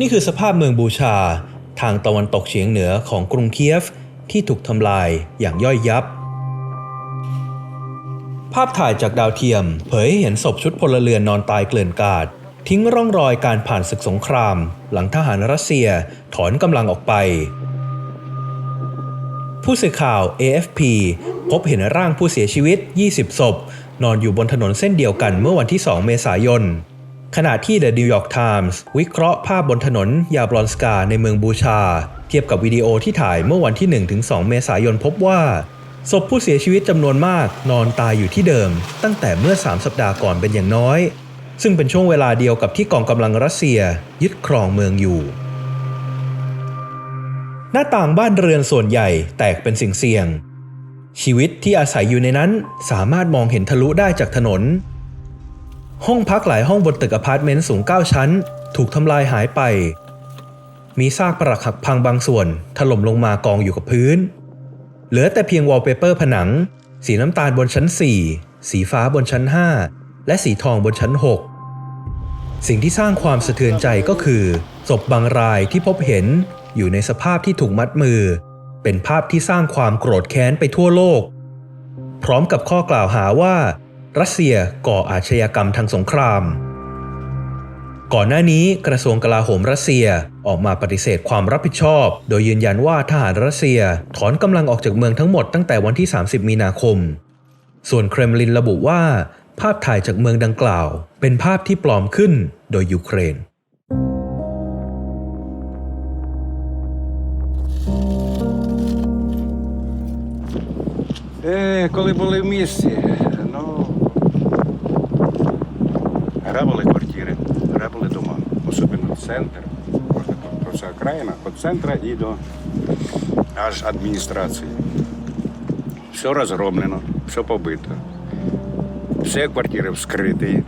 นี่คือสภาพเมืองบูชา ทางตะวันตกเฉียงเหนือของกรุงเคียฟที่ถูกทำลายอย่างย่อยยับ ภาพถ่ายจากดาวเทียม เผยให้เห็นศพชุดพลเรือนนอนตายเกลื่อนกาด ทิ้งร่องรอยการผ่านศึกสงคราม หลังทหารรัสเซียถอนกำลังออกไป ผู้สื่อข่าว AFP พบเห็นร่างผู้เสียชีวิต 20 ศพ นอนอยู่บนถนนเส้นเดียวกันเมื่อวันที่ 2 เมษายน ขณะที่ The New York Times วิเคราะห์ภาพบนถนนยาบลอนสกาในเมืองบูชา เทียบกับวิดีโอที่ถ่ายเมื่อวันที่ 1-2 เมษายนพบว่าศพผู้เสียชีวิตจำนวนมากนอนตายอยู่ที่เดิม ตั้งแต่เมื่อ 3 สัปดาห์ก่อนเป็นอย่างน้อย ซึ่งเป็นช่วงเวลาเดียวกับที่กองกำลังรัสเซียยึดครองเมืองอยู่ หน้าต่างบ้านเรือนส่วนใหญ่แตกเป็นสิ่งเสี่ยง ชีวิตที่อาศัยอยู่ในนั้นสามารถมองเห็นทะลุได้จากถนน ห้องพักหลายห้องบนตึกอพาร์ตเมนต์สูง 9 ชั้น ถูกทำลายหายไป มีซากปรักหักพังบางส่วน ถล่มลงมากองอยู่กับพื้น เหลือแต่เพียงวอลเปเปอร์ผนัง สีน้ำตาลบนชั้น 4 สีฟ้าบนชั้น 5 และสีทองบนชั้น 6 สิ่งที่สร้างความสะเทือนใจก็คือศพบางรายที่พบเห็นอยู่ในสภาพที่ถูกมัดมือ เป็นภาพที่สร้างความโกรธแค้นไปทั่วโลก พร้อมกับข้อกล่าวหาว่า รัสเซียก่ออาชญากรรมทางสงคราม ก่อนหน้านี้กระทรวงกลาโหมรัสเซียออกมาปฏิเสธความรับผิดชอบ โดยยืนยันว่าทหารรัสเซียถอนกำลังออกจากเมืองทั้งหมดตั้งแต่วันที่ 30 มีนาคม ส่วนเครมลินระบุว่า ภาพถ่ายจากเมืองดังกล่าว เป็นภาพที่ปลอมขึ้นโดยยูเครน Е, коли були в місті, ну грабили дома, особливо центр. Тобто вся окраїна, від центра і до аж адміністрації. Все розгромлено, все побито. Всі квартири вскриті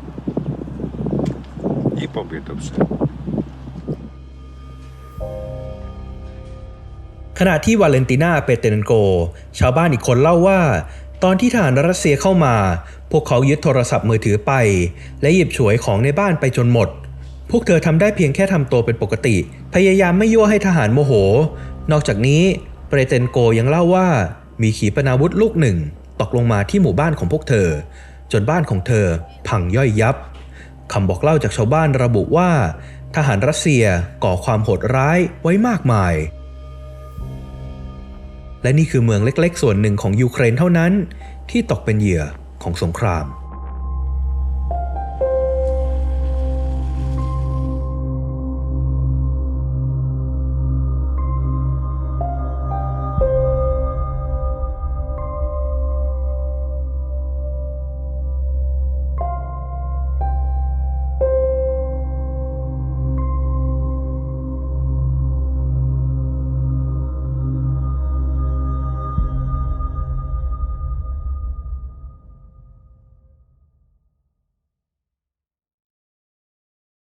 і побито все. ขณะที่วาเลนตินาเปเตนโก ชาวบ้านอีกคนเล่าว่า ตอนที่ทหารรัสเซียเข้ามา พวกเขายึดโทรศัพท์มือถือไป และหยิบฉวยของในบ้านไปจนหมด พวกเธอทำได้เพียงแค่ทำตัวเป็นปกติ พยายามไม่ยั่วให้ทหารโมโห นอกจากนี้เปเตนโกยังเล่าว่า มีขีปนาวุธลูกหนึ่ง ตกลงมาที่หมู่บ้านของพวกเธอ จนบ้านของเธอ พังย่อยยับคำบอกเล่าจากชาวบ้านระบุว่า ทหารรัสเซียก่อความโหดร้ายไว้มากมาย และนี่คือเมืองเล็กๆ ส่วนหนึ่งของยูเครนเท่านั้น ที่ตกเป็นเหยื่อของสงคราม